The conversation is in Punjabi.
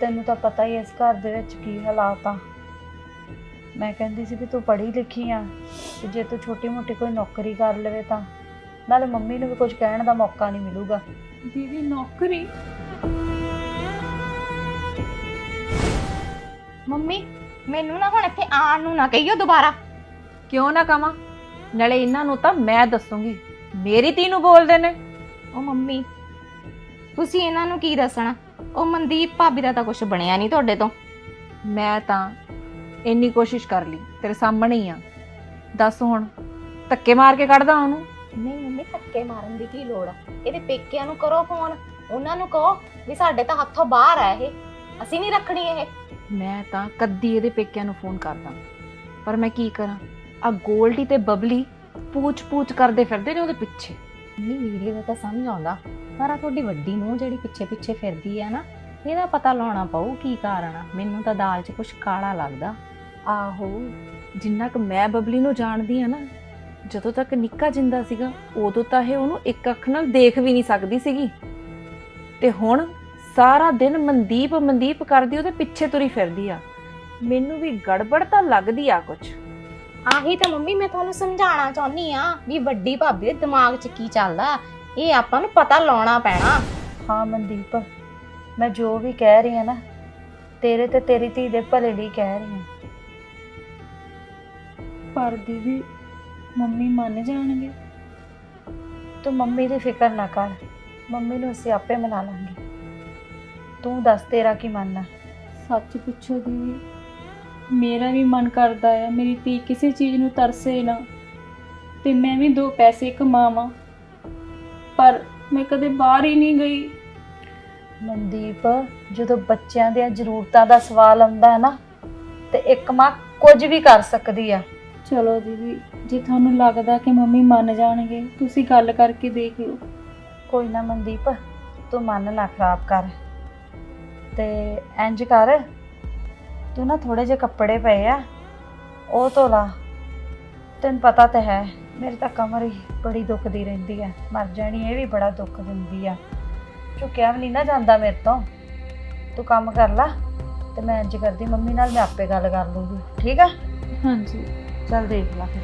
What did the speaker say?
ਤੈਨੂੰ ਤਾਂ ਪਤਾ ਹੀ ਹੈ ਇਸ ਘਰ ਦੇ ਵਿੱਚ ਕੀ ਹਾਲਾਤ ਆ। ਮੈਂ ਕਹਿੰਦੀ ਸੀ ਵੀ ਤੂੰ ਪੜ੍ਹੀ ਲਿਖੀ ਆ ਤੇ ਜੇ ਤੂੰ ਛੋਟੀ ਮੋਟੀ ਕੋਈ ਨੌਕਰੀ ਕਰ ਲਵੇ ਤਾਂ। ਨਾਲੇ ਮੰਮੀ ਨੂੰ ਵੀ ਕੁਝ ਕਹਿਣ ਦਾ ਮੌਕਾ ਨਹੀਂ ਮਿਲੂਗਾ। ਦੀਦੀ ਨੌਕਰੀ? ਮੰਮੀ ਮੈਨੂੰ ਨਾ ਹੁਣ ਇੱਥੇ ਆਉਣ ਨੂੰ ਨਾ ਕਹੀਓ ਦੁਬਾਰਾ। ਕਿਉਂ ਨਾ ਕਵਾਂ? ਨਾਲੇ ਇਹਨਾਂ ਨੂੰ ਤਾਂ ਮੈਂ ਦੱਸੂਗੀ। ਮੇਰੀ ਤੀ ਨੂੰ ਬੋਲਦੇ ਨੇ। ਉਹ ਮੰਮੀ ਤੁਸੀਂ ਇਹਨਾਂ ਨੂੰ ਕੀ ਦੱਸਣਾ? ਉਹ ਮਨਦੀਪ ਭਾਬੀ ਦਾ ਤਾਂ ਕੁਝ ਬਣਿਆ ਨਹੀਂ ਤੁਹਾਡੇ ਤੋਂ। ਮੈਂ ਤਾਂ ਇੰਨੀ ਕੋਸ਼ਿਸ਼ ਕਰ ਲਈ ਤੇਰੇ ਸਾਹਮਣੇ ਹੀ ਆ। ਦੱਸ ਹੁਣ ਧੱਕੇ ਮਾਰ ਕੇ ਕੱਢਦਾ ਉਹਨੂੰ? ਨਹੀਂ ਮੰਮੀ ਧੱਕੇ ਮਾਰਨ ਦੀ ਕੀ ਲੋੜ ਆ? ਇਹਦੇ ਪੇਕਿਆਂ ਨੂੰ ਕਰੋ ਫੋਨ ਉਹਨਾਂ ਨੂੰ ਕਹੋ ਵੀ ਸਾਡੇ ਤਾਂ ਹੱਥੋਂ ਬਾਹਰ ਆ ਇਹ। ਅਸੀਂ ਨਹੀਂ ਰੱਖਣੀ ਇਹ। ਮੈਂ ਤਾਂ ਕੱਦੀ ਇਹਦੇ ਪੇਕਿਆਂ ਨੂੰ ਫੋਨ ਕਰਦਾ। ਪਰ ਮੈਂ ਕੀ ਕਰਾਂ? ਆ ਗੋਲਡੀ ਤੇ ਬਬਲੀ ਪੂਛ-ਪੂਛ ਕਰਦੇ ਫਿਰਦੇ ਨੇ ਉਹਦੇ ਪਿੱਛੇ। ਨਹੀਂ ਵੀਰੇ ਦਾ ਤਾਂ ਸਮਝ ਆਉਂਦਾ। ਪਰ ਆ ਤੁਹਾਡੀ ਵੱਡੀ ਨੂੰ ਜਿਹੜੀ ਪਿੱਛੇ ਪਿੱਛੇ ਫਿਰਦੀ ਆ ਨਾ ਇਹਦਾ ਪਤਾ ਲਾਉਣਾ ਪਊ ਕੀ ਕਾਰਨ ਆ। ਮੈਨੂੰ ਤਾਂ ਦਾਲ 'ਚ ਕੁਝ ਕਾਲਾ ਲੱਗਦਾ। ਆਹੋ ਜਿੰਨਾ ਕੁ ਮੈਂ ਬਬਲੀ ਨੂੰ ਜਾਣਦੀ ਆ ਨਾ ਜਦੋਂ ਤੱਕ ਨਿੱਕਾ ਜਿੰਦਾ ਸੀਗਾ ਉਦੋਂ ਤਾਂ ਇਹ ਉਹਨੂੰ ਇੱਕ ਅੱਖ ਨਾਲ ਦੇਖ ਵੀ ਨਹੀਂ ਸਕਦੀ ਸੀਗੀ। ਤੇ ਹੁਣ ਸਾਰਾ ਦਿਨ ਮਨਦੀਪ ਮਨਦੀਪ ਕਰਦੀ ਉਹਦੇ ਪਿੱਛੇ ਤੁਰੀ ਫਿਰਦੀ ਆ। ਮੈਨੂੰ ਵੀ ਗੜਬੜ ਤਾਂ ਲੱਗਦੀ ਆ ਕੁਝ ਆਹੀ ਤਾਂ ਮੰਮੀ ਮੈਂ ਤੁਹਾਨੂੰ ਸਮਝਾਉਣਾ ਚਾਹੁੰਨੀ ਆ ਵੀ ਵੱਡੀ ਭਾਬੀ ਦੇ ਦਿਮਾਗ 'ਚ ਕੀ ਚੱਲਦਾ। ਇਹ ਆਪਾਂ ਨੂੰ ਪਤਾ ਲਾਉਣਾ ਪੈਣਾ? ਹਾਂ ਮਨਦੀਪ ਮੈਂ ਜੋ ਵੀ ਕਹਿ ਰਹੀ ਹਾਂ ਨਾ ਤੇਰੇ ਤੇ ਤੇਰੀ ਧੀ ਦੇ ਭਲੇ ਲਈ ਕਹਿ ਰਹੀ ਹਾਂ। ਪਰ ਦੀਦੀ ਮੰਮੀ ਮੰਨ ਜਾਣਗੇ। ਤੂੰ ਮੰਮੀ ਦੀ ਫਿਕਰ ਨਾ ਕਰ ਮੰਮੀ ਨੂੰ ਅਸੀਂ ਆਪੇ ਮਨਾ ਲਾਂਗੇ। ਤੂੰ ਦੱਸ ਤੇਰਾ ਕੀ ਮੰਨਣਾ ਸੱਚ ਪੁੱਛੋ ਦੀਦੀ ਮੇਰਾ ਵੀ ਮਨ ਕਰਦਾ ਆ ਮੇਰੀ ਧੀ ਕਿਸੇ ਚੀਜ਼ ਨੂੰ ਤਰਸੇ ਨਾ। ਤੇ ਮੈਂ ਵੀ ਦੋ ਪੈਸੇ ਕਮਾਵਾਂ। ਪਰ ਮੈਂ ਕਦੇ ਬਾਹਰ ਹੀ ਨਹੀਂ ਗਈ। ਮਨਦੀਪ ਜਦੋਂ ਬੱਚਿਆਂ ਦੀਆਂ ਜ਼ਰੂਰਤਾਂ ਦਾ ਸਵਾਲ ਆਉਂਦਾ ਹੈ ਨਾ ਤੇ ਇੱਕ ਮਾਂ ਕੁਝ ਵੀ ਕਰ ਸਕਦੀ ਆ। ਚਲੋ ਦੀਦੀ ਜੇ ਤੁਹਾਨੂੰ ਲੱਗਦਾ ਕਿ ਮੰਮੀ ਮੰਨ ਜਾਣਗੇ ਤੁਸੀਂ ਗੱਲ ਕਰਕੇ ਦੇਖ ਲਓ। ਕੋਈ ਨਾ ਮਨਦੀਪ ਤੂੰ ਮਨ ਨਾ ਖਰਾਬ ਕਰ। ਤੇ ਇੰਜ ਕਰ ਤੂੰ ਨਾ ਥੋੜੇ ਜਿਹੇ ਕੱਪੜੇ ਪਏ ਆ ਉਹ ਧੋ ਲਾ। ਤੈਨੂੰ ਪਤਾ ਤਾਂ ਹੈ। ਮੇਰੀ ਤਾਂ ਕਮਰ ਹੀ ਬੜੀ ਦੁਖਦੀ ਰਹਿੰਦੀ ਆ। ਮਰ ਜਾਣੀ ਇਹ ਵੀ ਬੜਾ ਦੁੱਖ ਦਿੰਦੀ ਆ। ਝੁਕਿਆ ਵੀ ਨਹੀਂ ਨਾ ਜਾਂਦਾ ਮੇਰੇ ਤੋਂ। ਤੂੰ ਕੰਮ ਕਰ ਲਾ ਤੇ ਮੈਂ ਇੰਜ ਕਰਦੀ ਮੰਮੀ ਨਾਲ ਮੈਂ ਆਪੇ ਗੱਲ ਕਰ ਲੂੰਗੀ। ਠੀਕ ਆ? ਹਾਂਜੀ। ਚੱਲ ਦੇਖ ਲਾ ਫਿਰ।